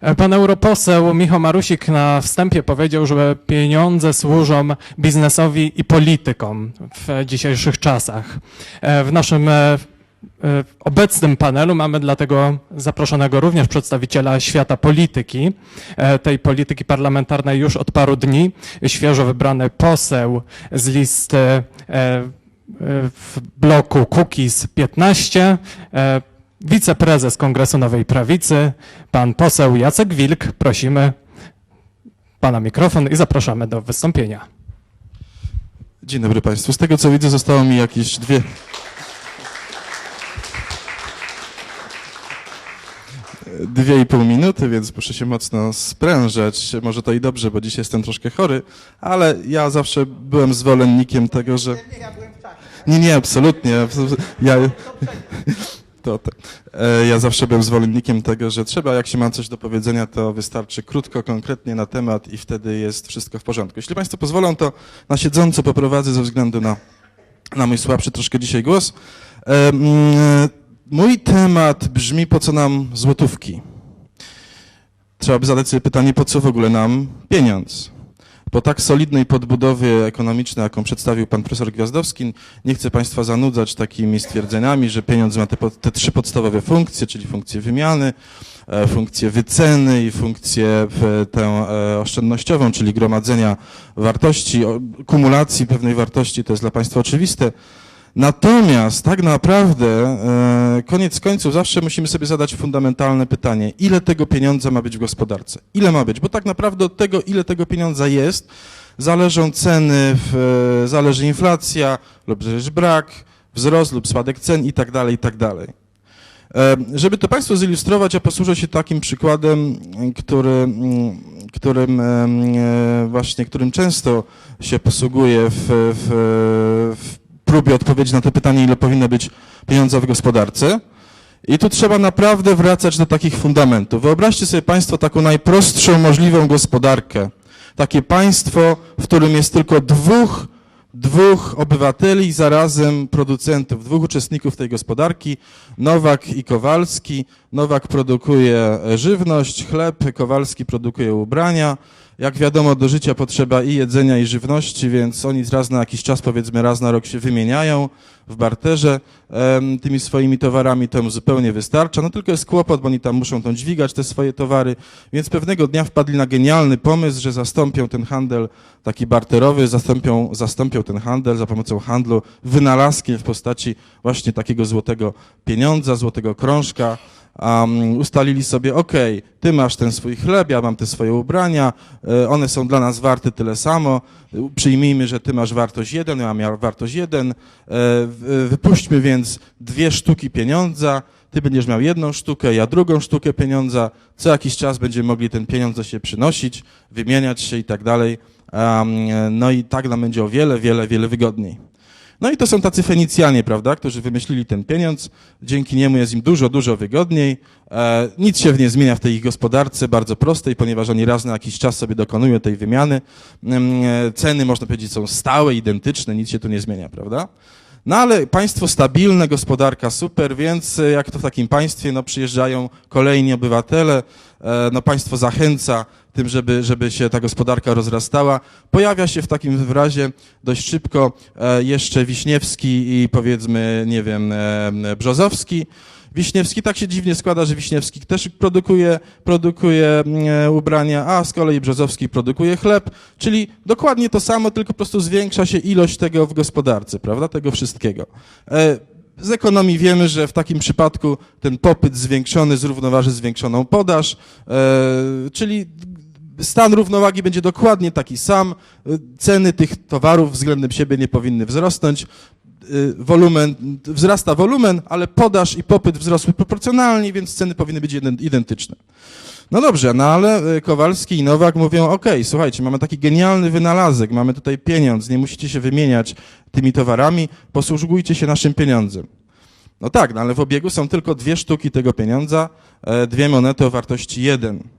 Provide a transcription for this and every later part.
E, Pan europoseł Michał Marusik na wstępie powiedział, że pieniądze służą biznesowi i politykom w dzisiejszych czasach. E, W naszym e, obecnym panelu mamy dlatego zaproszonego również przedstawiciela świata polityki, tej polityki parlamentarnej już od paru dni, świeżo wybrany poseł z listy w bloku Kukiz 15, e, wiceprezes Kongresu Nowej Prawicy, pan poseł Jacek Wilk. Prosimy pana mikrofon i zapraszamy do wystąpienia. Dzień dobry Państwu. Z tego co widzę zostało mi jakieś dwie... Dwie i pół minuty, więc muszę się mocno sprężać. Może to i dobrze, bo dzisiaj jestem troszkę chory, ale ja zawsze byłem zwolennikiem tego, że... Nie, nie, absolutnie. Ja, to, to. E, Ja zawsze byłem zwolennikiem tego, że trzeba, jak się ma coś do powiedzenia, to wystarczy krótko, konkretnie na temat i wtedy jest wszystko w porządku. Jeśli Państwo pozwolą, to na siedząco poprowadzę ze względu na, na mój słabszy troszkę dzisiaj głos. E, mm, Mój temat brzmi, po co nam złotówki? Trzeba by zadać sobie pytanie, po co w ogóle nam pieniądz? Po tak solidnej podbudowie ekonomicznej, jaką przedstawił pan profesor Gwiazdowski, nie chcę państwa zanudzać takimi stwierdzeniami, że pieniądz ma te, te trzy podstawowe funkcje, czyli funkcję wymiany, e, funkcję wyceny i funkcję tę e, oszczędnościową, czyli gromadzenia wartości, kumulacji pewnej wartości, to jest dla państwa oczywiste. Natomiast tak naprawdę, e, koniec końców, zawsze musimy sobie zadać fundamentalne pytanie, ile tego pieniądza ma być w gospodarce? Ile ma być? Bo tak naprawdę od tego, ile tego pieniądza jest, zależą ceny, w, e, zależy inflacja lub też brak, wzrost lub spadek cen i tak dalej, i tak dalej. E, Żeby to Państwu zilustrować, ja posłużę się takim przykładem, który, mm, którym właśnie, którym często się posługuję w, w, w próbie odpowiedzi na to pytanie, ile powinno być pieniądza w gospodarce. I tu trzeba naprawdę wracać do takich fundamentów. Wyobraźcie sobie Państwo taką najprostszą możliwą gospodarkę. Takie państwo, w którym jest tylko dwóch, dwóch obywateli, zarazem producentów, dwóch uczestników tej gospodarki, Nowak i Kowalski. Nowak produkuje żywność, chleb, Kowalski produkuje ubrania. Jak wiadomo, do życia potrzeba i jedzenia, i żywności, więc oni raz na jakiś czas, powiedzmy raz na rok się wymieniają w barterze tymi swoimi towarami, to im zupełnie wystarcza. No tylko jest kłopot, bo oni tam muszą tą dźwigać te swoje towary, więc pewnego dnia wpadli na genialny pomysł, że zastąpią ten handel taki barterowy, zastąpią, zastąpią ten handel za pomocą handlu wynalazkiem w postaci właśnie takiego złotego pieniądza, złotego krążka. Um, ustalili sobie, ok, ty masz ten swój chleb, ja mam te swoje ubrania, e, one są dla nas warte tyle samo, E, przyjmijmy, że ty masz wartość jeden, ja mam wartość jeden, e, wypuśćmy więc dwie sztuki pieniądza, ty będziesz miał jedną sztukę, ja drugą sztukę pieniądza, co jakiś czas będziemy mogli ten pieniądz do siebie przynosić, wymieniać się i tak dalej, Um, no i tak nam będzie o wiele, wiele, wiele wygodniej. No i to są tacy Fenicjanie, prawda, którzy wymyślili ten pieniądz. Dzięki niemu jest im dużo, dużo wygodniej. E, nic się nie zmienia w tej ich gospodarce, bardzo prostej, ponieważ oni raz na jakiś czas sobie dokonują tej wymiany. Mm, e, ceny, można powiedzieć, są stałe, identyczne, nic się tu nie zmienia, prawda? No ale państwo stabilne, gospodarka super, więc e, jak to w takim państwie, no przyjeżdżają kolejni obywatele, e, no państwo zachęca tym, żeby, żeby się ta gospodarka rozrastała. Pojawia się w takim razie dość szybko e, jeszcze Wiśniewski i powiedzmy, nie wiem, e, Brzozowski. Wiśniewski tak się dziwnie składa, że Wiśniewski też produkuje, produkuje e, ubrania, a z kolei Brzozowski produkuje chleb, czyli dokładnie to samo, tylko po prostu zwiększa się ilość tego w gospodarce, prawda, tego wszystkiego. Z ekonomii wiemy, że w takim przypadku ten popyt zwiększony zrównoważy zwiększoną podaż, czyli stan równowagi będzie dokładnie taki sam, e, ceny tych towarów względem siebie nie powinny wzrosnąć, y, wolumen, wzrasta wolumen, ale podaż i popyt wzrosły proporcjonalnie, więc ceny powinny być identyczne. No dobrze, no ale y, Kowalski i Nowak mówią, okej, słuchajcie, mamy taki genialny wynalazek, mamy tutaj pieniądz, nie musicie się wymieniać tymi towarami, posługujcie się naszym pieniądzem. No tak, no ale w obiegu są tylko dwie sztuki tego pieniądza, e, dwie monety o wartości jeden.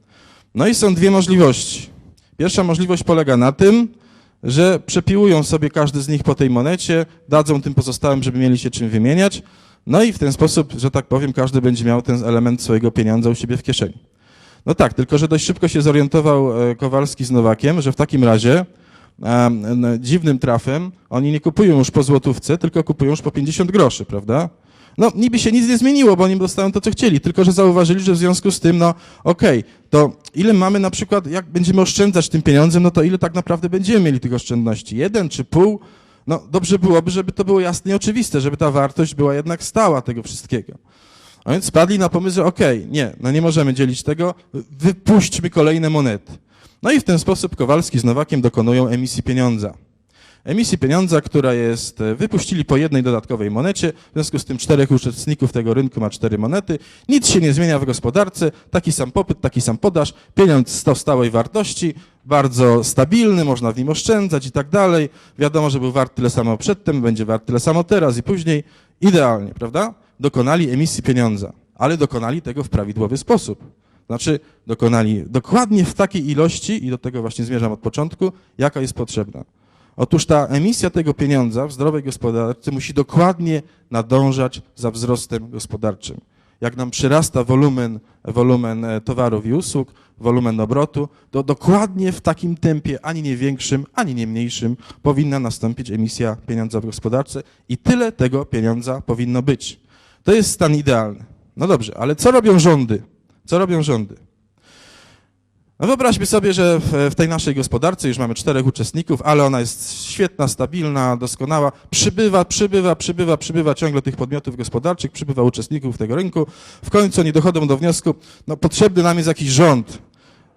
No i są dwie możliwości. Pierwsza możliwość polega na tym, że przepiłują sobie każdy z nich po tej monecie, dadzą tym pozostałym, żeby mieli się czym wymieniać, no i w ten sposób, że tak powiem, każdy będzie miał ten element swojego pieniądza u siebie w kieszeni. No tak, tylko że dość szybko się zorientował e, Kowalski z Nowakiem, że w takim razie n- dziwnym trafem oni nie kupują już po złotówce, tylko kupują już po 50 groszy, prawda? No niby się nic nie zmieniło, bo oni dostają to, co chcieli, tylko że zauważyli, że w związku z tym, no okej, to ile mamy na przykład, jak będziemy oszczędzać tym pieniądzem, no to ile tak naprawdę będziemy mieli tych oszczędności? Jeden czy pół? No dobrze byłoby, żeby to było jasne i oczywiste, żeby ta wartość była jednak stała tego wszystkiego. A więc spadli na pomysł, że okej, nie, no nie możemy dzielić tego, wypuśćmy kolejne monety. No i w ten sposób Kowalski z Nowakiem dokonują emisji pieniądza. Emisji pieniądza, która jest, e, wypuścili po jednej dodatkowej monecie, w związku z tym czterech uczestników tego rynku ma cztery monety, nic się nie zmienia w gospodarce, taki sam popyt, taki sam podaż, pieniądz sto stałej wartości, bardzo stabilny, można w nim oszczędzać i tak dalej, wiadomo, że był wart tyle samo przedtem, będzie wart tyle samo teraz i później, idealnie, prawda? Dokonali emisji pieniądza, ale dokonali tego w prawidłowy sposób. Znaczy, dokonali dokładnie w takiej ilości, i do tego właśnie zmierzam od początku, jaka jest potrzebna. Otóż ta emisja tego pieniądza w zdrowej gospodarce musi dokładnie nadążać za wzrostem gospodarczym. Jak nam przyrasta wolumen, wolumen e, towarów i usług, wolumen obrotu, to dokładnie w takim tempie, ani nie większym, ani nie mniejszym, powinna nastąpić emisja pieniądza w gospodarce i tyle tego pieniądza powinno być. To jest stan idealny. No dobrze, ale co robią rządy? Co robią rządy? Wyobraźmy sobie, że w, w tej naszej gospodarce już mamy czterech uczestników, ale ona jest świetna, stabilna, doskonała. Przybywa, przybywa, przybywa, przybywa ciągle tych podmiotów gospodarczych, przybywa uczestników tego rynku. W końcu oni dochodzą do wniosku, no potrzebny nam jest jakiś rząd.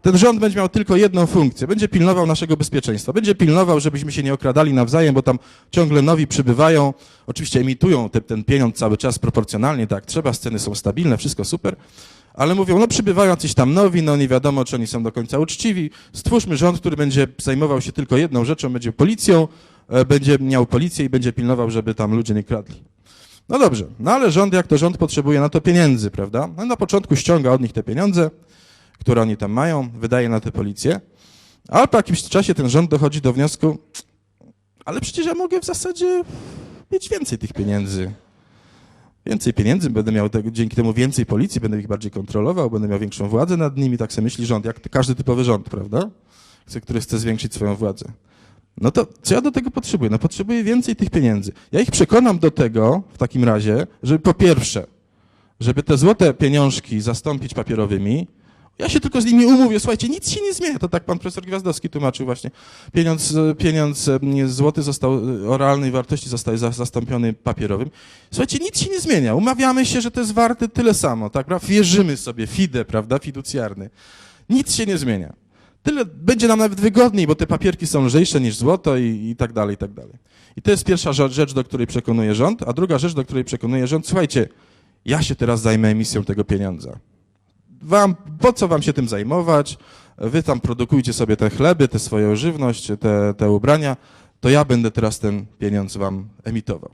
Ten rząd będzie miał tylko jedną funkcję. Będzie pilnował naszego bezpieczeństwa. Będzie pilnował, żebyśmy się nie okradali nawzajem, bo tam ciągle nowi przybywają. Oczywiście emitują te, ten pieniądz cały czas proporcjonalnie, tak trzeba, sceny są stabilne, wszystko super. Ale mówią, no przybywają jacyś tam nowi, no nie wiadomo, czy oni są do końca uczciwi. Stwórzmy rząd, który będzie zajmował się tylko jedną rzeczą, będzie policją, e, będzie miał policję i będzie pilnował, żeby tam ludzie nie kradli. No dobrze, no ale rząd, jak to rząd potrzebuje na to pieniędzy, prawda? No na początku ściąga od nich te pieniądze, które oni tam mają, wydaje na tę policję, ale po jakimś czasie ten rząd dochodzi do wniosku, ale przecież ja mogę w zasadzie mieć więcej tych pieniędzy. Więcej pieniędzy, będę miał dzięki temu więcej policji, będę ich bardziej kontrolował, będę miał większą władzę nad nimi, tak sobie myśli rząd, jak każdy typowy rząd, prawda? Który chce zwiększyć swoją władzę. No to co ja do tego potrzebuję? No potrzebuję więcej tych pieniędzy. Ja ich przekonam do tego, w takim razie, żeby po pierwsze, żeby te złote pieniążki zastąpić papierowymi, ja się tylko z nimi umówię, słuchajcie, nic się nie zmienia. To tak pan profesor Gwiazdowski tłumaczył właśnie. Pieniądz, e, pieniądz e, złoty został e, o realnej wartości zostaje za- zastąpiony papierowym. Słuchajcie, nic się nie zmienia. Umawiamy się, że to jest warte tyle samo, tak? Wierzymy sobie, fide, prawda, fiducjarny. Nic się nie zmienia. Tyle będzie nam nawet wygodniej, bo te papierki są lżejsze niż złoto i, i tak dalej, i tak dalej. I to jest pierwsza rzecz, do której przekonuje rząd, a druga rzecz, do której przekonuje rząd, słuchajcie, ja się teraz zajmę emisją tego pieniądza wam, po co wam się tym zajmować? Wy tam produkujcie sobie te chleby, te swoją żywność, te, te ubrania, to ja będę teraz ten pieniądz wam emitował.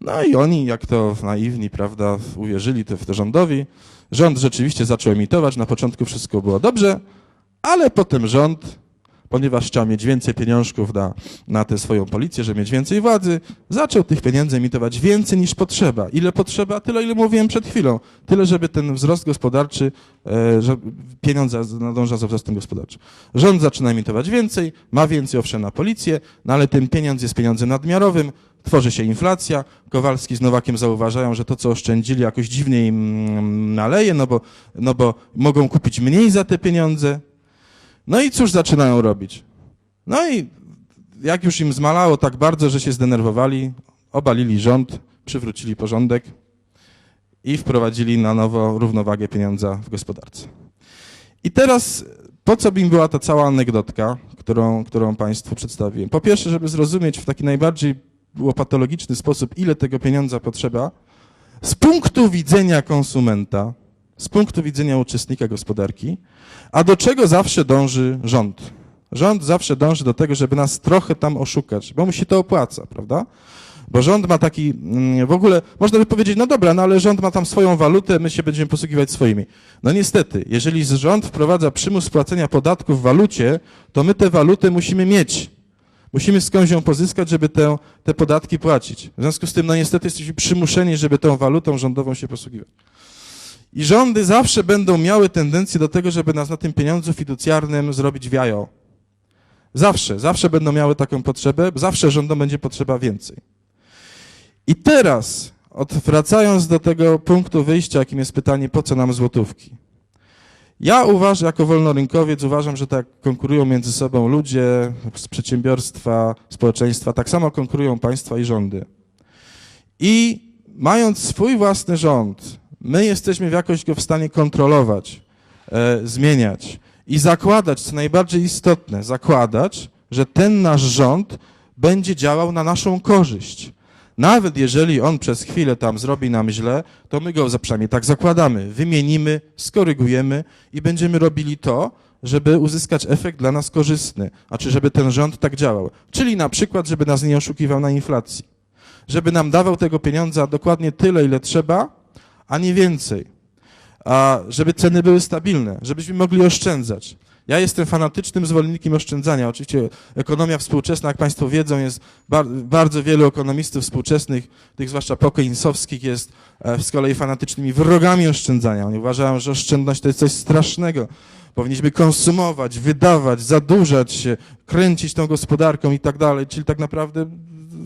No i oni, jak to naiwni, prawda, uwierzyli w to rządowi. Rząd rzeczywiście zaczął emitować, na początku wszystko było dobrze, ale potem rząd, ponieważ chciał mieć więcej pieniążków na, na tę swoją policję, żeby mieć więcej władzy, zaczął tych pieniędzy emitować więcej niż potrzeba. Ile potrzeba? Tyle, ile mówiłem przed chwilą. Tyle, żeby ten wzrost gospodarczy, e, że pieniądze nadąża za wzrostem gospodarczym. Rząd zaczyna emitować więcej, ma więcej owszem na policję, no ale ten pieniądz jest pieniądzem nadmiarowym, tworzy się inflacja. Kowalski z Nowakiem zauważają, że to, co oszczędzili, jakoś dziwnie im mm, naleje, no bo, no bo mogą kupić mniej za te pieniądze. No i cóż zaczynają robić? No i jak już im zmalało tak bardzo, że się zdenerwowali, obalili rząd, przywrócili porządek i wprowadzili na nowo równowagę pieniądza w gospodarce. I teraz po co by im była ta cała anegdotka, którą, którą Państwu przedstawiłem? Po pierwsze, żeby zrozumieć w taki najbardziej łopatologiczny sposób, ile tego pieniądza potrzeba, z punktu widzenia konsumenta, z punktu widzenia uczestnika gospodarki, a do czego zawsze dąży rząd? Rząd zawsze dąży do tego, żeby nas trochę tam oszukać, bo mu się to opłaca, prawda? Bo rząd ma taki, mm, w ogóle, można by powiedzieć, no dobra, no ale rząd ma tam swoją walutę, my się będziemy posługiwać swoimi. No niestety, jeżeli rząd wprowadza przymus płacenia podatków w walucie, to my tę walutę musimy mieć. Musimy skądś ją pozyskać, żeby te, te podatki płacić. W związku z tym, no niestety jesteśmy przymuszeni, żeby tą walutą rządową się posługiwać. I rządy zawsze będą miały tendencję do tego, żeby nas na tym pieniądzu fiducjarnym zrobić w jajo. Zawsze, zawsze będą miały taką potrzebę, zawsze rządom będzie potrzeba więcej. I teraz, od, wracając do tego punktu wyjścia, jakim jest pytanie, po co nam złotówki? Ja uważam, jako wolnorynkowiec, uważam, że tak konkurują między sobą ludzie przedsiębiorstwa, społeczeństwa, tak samo konkurują państwa i rządy. I mając swój własny rząd, my jesteśmy w jakoś go w stanie kontrolować, e, zmieniać i zakładać, co najbardziej istotne, zakładać, że ten nasz rząd będzie działał na naszą korzyść. Nawet jeżeli on przez chwilę tam zrobi nam źle, to my go przynajmniej tak zakładamy, wymienimy, skorygujemy i będziemy robili to, żeby uzyskać efekt dla nas korzystny, a czy żeby ten rząd tak działał. Czyli na przykład, żeby nas nie oszukiwał na inflacji, żeby nam dawał tego pieniądza dokładnie tyle, ile trzeba, a nie więcej. A żeby ceny były stabilne, żebyśmy mogli oszczędzać. Ja jestem fanatycznym zwolennikiem oszczędzania. Oczywiście ekonomia współczesna, jak Państwo wiedzą, jest bar bardzo wielu ekonomistów współczesnych, tych zwłaszcza pokojnisowskich, jest e, z kolei fanatycznymi wrogami oszczędzania. Oni uważają, że oszczędność to jest coś strasznego. Powinniśmy konsumować, wydawać, zadłużać się, kręcić tą gospodarką i tak dalej, czyli tak naprawdę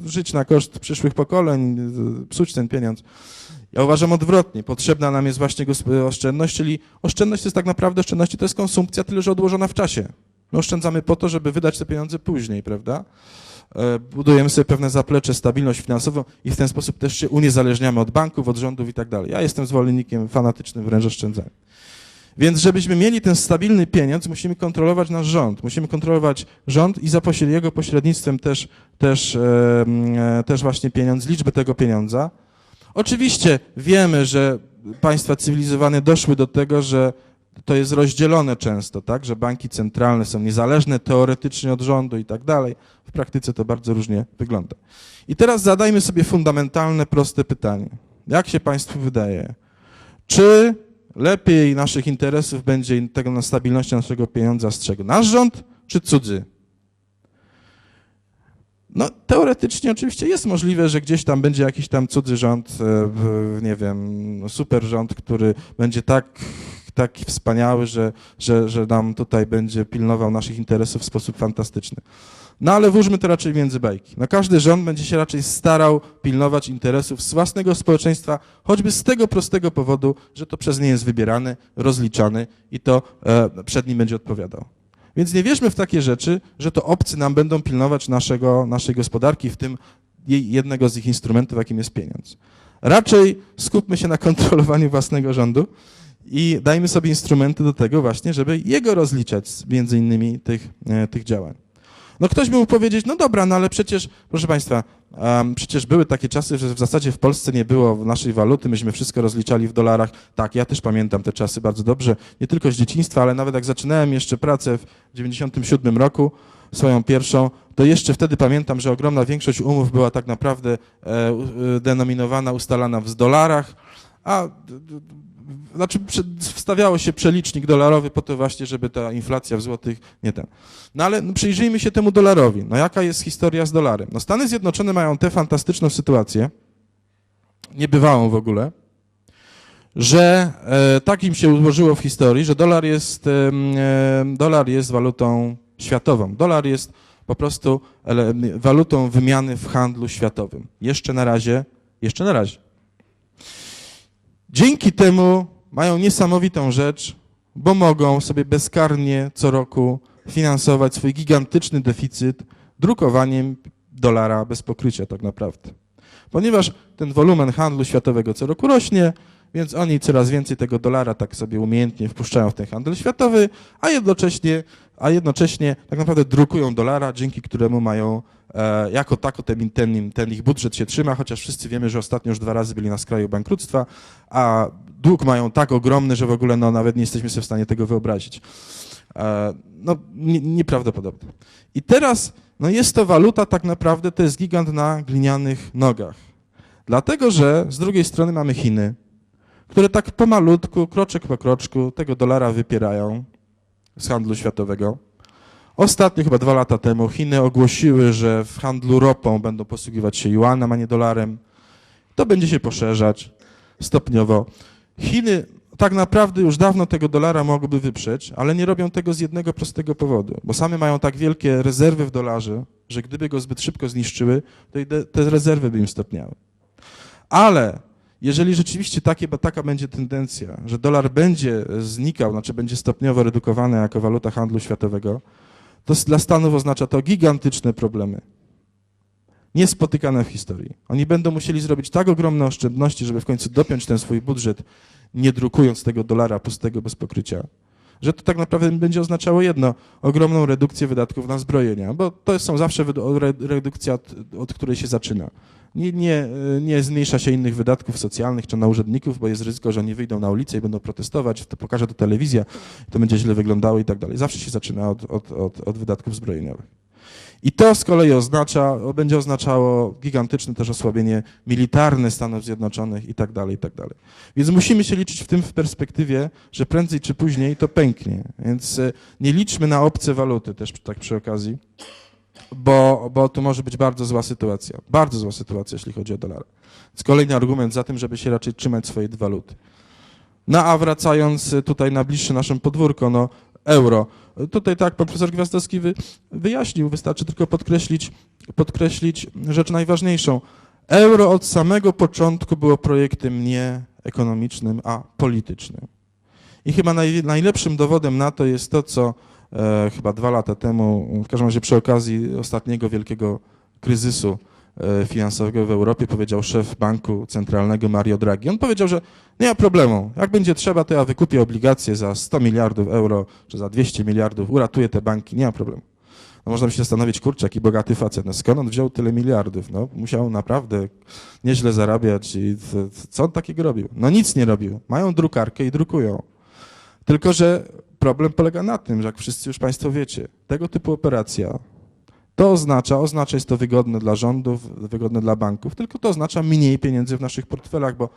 żyć na koszt przyszłych pokoleń, y, psuć ten pieniądz. Ja uważam odwrotnie. Potrzebna nam jest właśnie oszczędność, czyli oszczędność to jest tak naprawdę oszczędność, to jest konsumpcja, tyle że odłożona w czasie. My oszczędzamy po to, żeby wydać te pieniądze później, prawda? E, Budujemy sobie pewne zaplecze, stabilność finansową i w ten sposób też się uniezależniamy od banków, od rządów i tak dalej. Ja jestem zwolennikiem fanatycznym wręcz oszczędzania. Więc żebyśmy mieli ten stabilny pieniądz, musimy kontrolować nasz rząd. Musimy kontrolować rząd i za pośred- jego pośrednictwem też, też, e, też właśnie pieniądz, liczbę tego pieniądza. Oczywiście wiemy, że państwa cywilizowane doszły do tego, że to jest rozdzielone często, tak, że banki centralne są niezależne teoretycznie od rządu i tak dalej. W praktyce to bardzo różnie wygląda. I teraz zadajmy sobie fundamentalne, proste pytanie. Jak się Państwu wydaje? Czy lepiej naszych interesów będzie tego na stabilności naszego pieniądza strzegł nasz rząd czy cudzy? No, teoretycznie oczywiście jest możliwe, że gdzieś tam będzie jakiś tam cudzy rząd, e, nie wiem, super rząd, który będzie tak, tak wspaniały, że, że, że nam tutaj będzie pilnował naszych interesów w sposób fantastyczny. No ale włóżmy to raczej między bajki. No każdy rząd będzie się raczej starał pilnować interesów z własnego społeczeństwa, choćby z tego prostego powodu, że to przez nie jest wybierany, rozliczany i to e, przed nim będzie odpowiadał. Więc nie wierzmy w takie rzeczy, że to obcy nam będą pilnować naszego, naszej gospodarki, w tym jednego z ich instrumentów, jakim jest pieniądz. Raczej skupmy się na kontrolowaniu własnego rządu i dajmy sobie instrumenty do tego właśnie, żeby jego rozliczać między innymi tych, e, tych działań. No ktoś by mógł powiedzieć, no dobra, no ale przecież, proszę Państwa, em, przecież były takie czasy, że w zasadzie w Polsce nie było naszej waluty, myśmy wszystko rozliczali w dolarach. Tak, ja też pamiętam te czasy bardzo dobrze, nie tylko z dzieciństwa, ale nawet jak zaczynałem jeszcze pracę w 97 roku, swoją pierwszą, to jeszcze wtedy pamiętam, że ogromna większość umów była tak naprawdę e, e, denominowana, ustalana w dolarach, a znaczy wstawiało się przelicznik dolarowy po to właśnie, żeby ta inflacja w złotych nie ten. No ale no, przyjrzyjmy się temu dolarowi. No jaka jest historia z dolarem? No Stany Zjednoczone mają tę fantastyczną sytuację, niebywałą w ogóle, że e, tak im się ułożyło w historii, że dolar jest, em, dolar jest walutą światową. Dolar jest po prostu walutą wymiany w handlu światowym. Jeszcze na razie, jeszcze na razie. Dzięki temu mają niesamowitą rzecz, bo mogą sobie bezkarnie co roku finansować swój gigantyczny deficyt drukowaniem dolara bez pokrycia tak naprawdę. Ponieważ ten wolumen handlu światowego co roku rośnie, więc oni coraz więcej tego dolara tak sobie umiejętnie wpuszczają w ten handel światowy, a jednocześnie, a jednocześnie tak naprawdę drukują dolara, dzięki któremu mają e, jako tako ten, ten, ten ich budżet się trzyma, chociaż wszyscy wiemy, że ostatnio już dwa razy byli na skraju bankructwa, a dług mają tak ogromny, że w ogóle no, nawet nie jesteśmy sobie w stanie tego wyobrazić. E, no, nie, nieprawdopodobne. I teraz no jest to waluta tak naprawdę, to jest gigant na glinianych nogach. Dlatego, że z drugiej strony mamy Chiny, które tak pomalutku, kroczek po kroczku tego dolara wypierają z handlu światowego. Ostatnio, chyba dwa lata temu, Chiny ogłosiły, że w handlu ropą będą posługiwać się juanem, a nie dolarem. To będzie się poszerzać stopniowo. Chiny tak naprawdę już dawno tego dolara mogłyby wyprzeć, ale nie robią tego z jednego prostego powodu, bo same mają tak wielkie rezerwy w dolarze, że gdyby go zbyt szybko zniszczyły, to te rezerwy by im stopniały. Ale jeżeli rzeczywiście takie, taka będzie tendencja, że dolar będzie znikał, znaczy będzie stopniowo redukowany jako waluta handlu światowego, to dla Stanów oznacza to gigantyczne problemy. Niespotykane w historii. Oni będą musieli zrobić tak ogromne oszczędności, żeby w końcu dopiąć ten swój budżet, nie drukując tego dolara pustego bez pokrycia, że to tak naprawdę będzie oznaczało jedno, ogromną redukcję wydatków na zbrojenia, bo to są zawsze redukcja, od, od której się zaczyna. Nie, nie, nie zmniejsza się innych wydatków socjalnych czy na urzędników, bo jest ryzyko, że oni wyjdą na ulicę i będą protestować, to pokaże to telewizja, to będzie źle wyglądało i tak dalej. Zawsze się zaczyna od, od, od, od wydatków zbrojeniowych. I to z kolei oznacza, będzie oznaczało gigantyczne też osłabienie militarne Stanów Zjednoczonych i tak dalej, i tak dalej. Więc musimy się liczyć w tym w perspektywie, że prędzej czy później to pęknie. Więc e, nie liczmy na obce waluty też tak przy okazji, bo, bo tu może być bardzo zła sytuacja. Bardzo zła sytuacja, jeśli chodzi o dolar. Więc kolejny argument za tym, żeby się raczej trzymać swojej waluty. No a wracając tutaj na bliższe naszym podwórko, no euro. Tutaj tak, pan profesor Gwiazdowski wy, wyjaśnił, wystarczy tylko podkreślić, podkreślić rzecz najważniejszą. Euro od samego początku było projektem nie ekonomicznym, a politycznym. I chyba naj, najlepszym dowodem na to jest to, co e, chyba dwa lata temu, w każdym razie przy okazji ostatniego wielkiego kryzysu e, finansowego w Europie powiedział szef banku centralnego Mario Draghi. On powiedział, że nie ma problemu. Jak będzie trzeba, to ja wykupię obligacje za 100 miliardów euro, czy za 200 miliardów, uratuję te banki, nie ma problemu. No można by się zastanowić, kurczę, jaki bogaty facet, no skąd on wziął tyle miliardów? No musiał naprawdę nieźle zarabiać i co on takiego robił? No nic nie robił. Mają drukarkę i drukują. Tylko, że problem polega na tym, że jak wszyscy już Państwo wiecie, tego typu operacja to oznacza, oznacza jest to wygodne dla rządów, wygodne dla banków, tylko to oznacza mniej pieniędzy w naszych portfelach, bo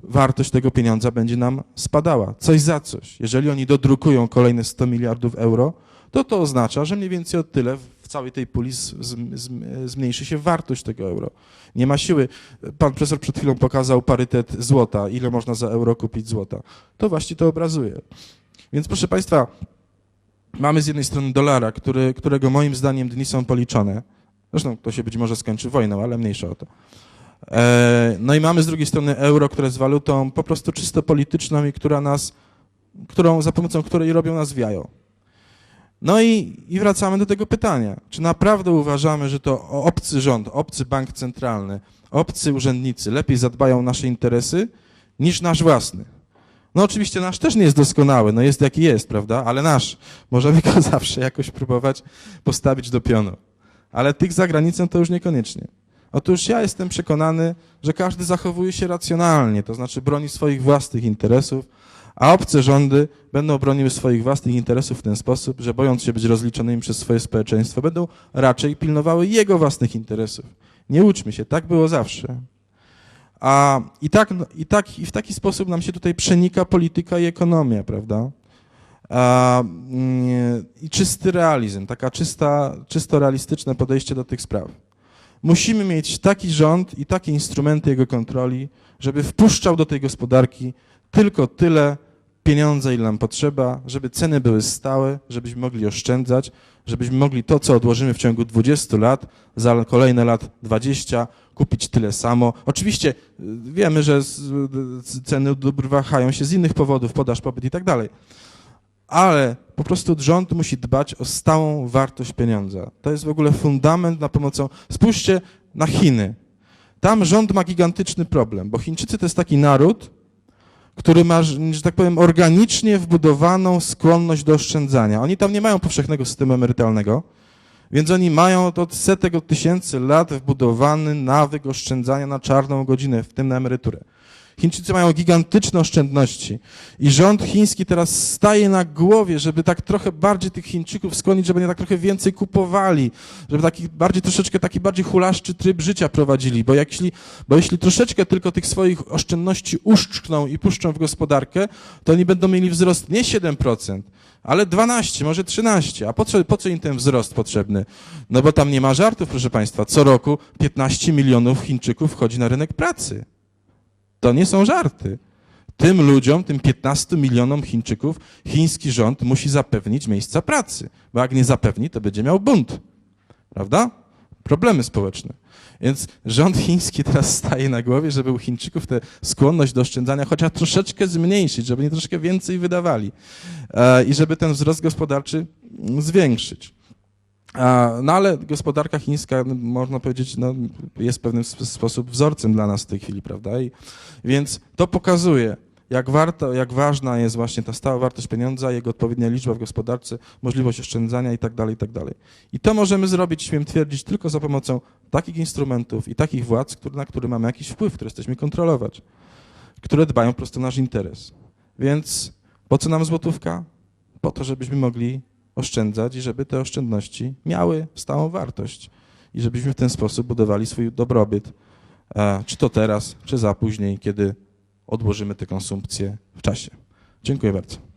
wartość tego pieniądza będzie nam spadała. Coś za coś. Jeżeli oni dodrukują kolejne 100 miliardów euro, to to oznacza, że mniej więcej o tyle w całej tej puli z, z, z, zmniejszy się wartość tego euro. Nie ma siły. Pan profesor przed chwilą pokazał parytet złota, ile można za euro kupić złota. To właśnie to obrazuje. Więc proszę Państwa, mamy z jednej strony dolara, który, którego moim zdaniem dni są policzone. Zresztą to się być może skończy wojną, ale mniejsza o to. E, No i mamy z drugiej strony euro, które jest walutą po prostu czysto polityczną i która nas, którą, za pomocą której robią nas wiają. No i, i wracamy do tego pytania. Czy naprawdę uważamy, że to obcy rząd, obcy bank centralny, obcy urzędnicy lepiej zadbają o nasze interesy niż nasz własny? No oczywiście nasz też nie jest doskonały, no jest jaki jest, prawda? Ale nasz. Możemy go zawsze jakoś próbować postawić do pionu. Ale tych za granicą to już niekoniecznie. Otóż ja jestem przekonany, że każdy zachowuje się racjonalnie, to znaczy broni swoich własnych interesów, a obce rządy będą broniły swoich własnych interesów w ten sposób, że bojąc się być rozliczonymi przez swoje społeczeństwo, będą raczej pilnowały jego własnych interesów. Nie łudźmy się, tak było zawsze. A i tak, i tak i w taki sposób nam się tutaj przenika polityka i ekonomia, prawda? A, mm, I czysty realizm, taka czysta, czysto realistyczne podejście do tych spraw. Musimy mieć taki rząd i takie instrumenty jego kontroli, żeby wpuszczał do tej gospodarki tylko tyle pieniądza, ile nam potrzeba, żeby ceny były stałe, żebyśmy mogli oszczędzać, żebyśmy mogli to, co odłożymy w ciągu 20 lat, za kolejne lat 20 kupić tyle samo. Oczywiście y, wiemy, że ceny dóbr wahają się z innych powodów, podaż, popyt i tak dalej. Ale po prostu rząd musi dbać o stałą wartość pieniądza. To jest w ogóle fundament na pomocą. Spójrzcie na Chiny. Tam rząd ma gigantyczny problem, bo Chińczycy to jest taki naród, który ma, że tak powiem, organicznie wbudowaną skłonność do oszczędzania. Oni tam nie mają powszechnego systemu emerytalnego, więc oni mają od setek od tysięcy lat wbudowany nawyk oszczędzania na czarną godzinę, w tym na emeryturę. Chińczycy mają gigantyczne oszczędności i rząd chiński teraz staje na głowie, żeby tak trochę bardziej tych Chińczyków skłonić, żeby oni tak trochę więcej kupowali, żeby taki bardziej troszeczkę taki bardziej hulaszczy tryb życia prowadzili, bo, jeśli, bo jeśli troszeczkę tylko tych swoich oszczędności uszczkną i puszczą w gospodarkę, to oni będą mieli wzrost nie 7%, ale 12, może 13. A po co, po co im ten wzrost potrzebny? No bo tam nie ma żartów, proszę Państwa. Co roku 15 milionów Chińczyków wchodzi na rynek pracy. To nie są żarty. Tym ludziom, tym 15 milionom Chińczyków, chiński rząd musi zapewnić miejsca pracy, bo jak nie zapewni, to będzie miał bunt. Prawda? Problemy społeczne. Więc rząd chiński teraz staje na głowie, żeby u Chińczyków tę skłonność do oszczędzania chociaż troszeczkę zmniejszyć, żeby nie troszkę więcej wydawali e, i żeby ten wzrost gospodarczy zwiększyć. No ale gospodarka chińska, no, można powiedzieć, no, jest w pewien sp- sposób wzorcem dla nas w tej chwili, prawda? I, więc to pokazuje, jak, warto, jak ważna jest właśnie ta stała wartość pieniądza, jego odpowiednia liczba w gospodarce, możliwość oszczędzania i tak dalej, i tak dalej. I to możemy zrobić, śmiem twierdzić, tylko za pomocą takich instrumentów i takich władz, na które mamy jakiś wpływ, które jesteśmy kontrolować, które dbają po prostu o nasz interes. Więc po co nam złotówka? Po to, żebyśmy mogli oszczędzać i żeby te oszczędności miały stałą wartość i żebyśmy w ten sposób budowali swój dobrobyt, czy to teraz, czy za później, kiedy odłożymy tę konsumpcję w czasie. Dziękuję bardzo.